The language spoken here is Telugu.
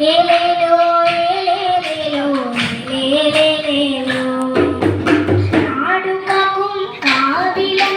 ఏలేలో ఏలేలేలో ఏలేలేలో. ఆడుకకు కావిలో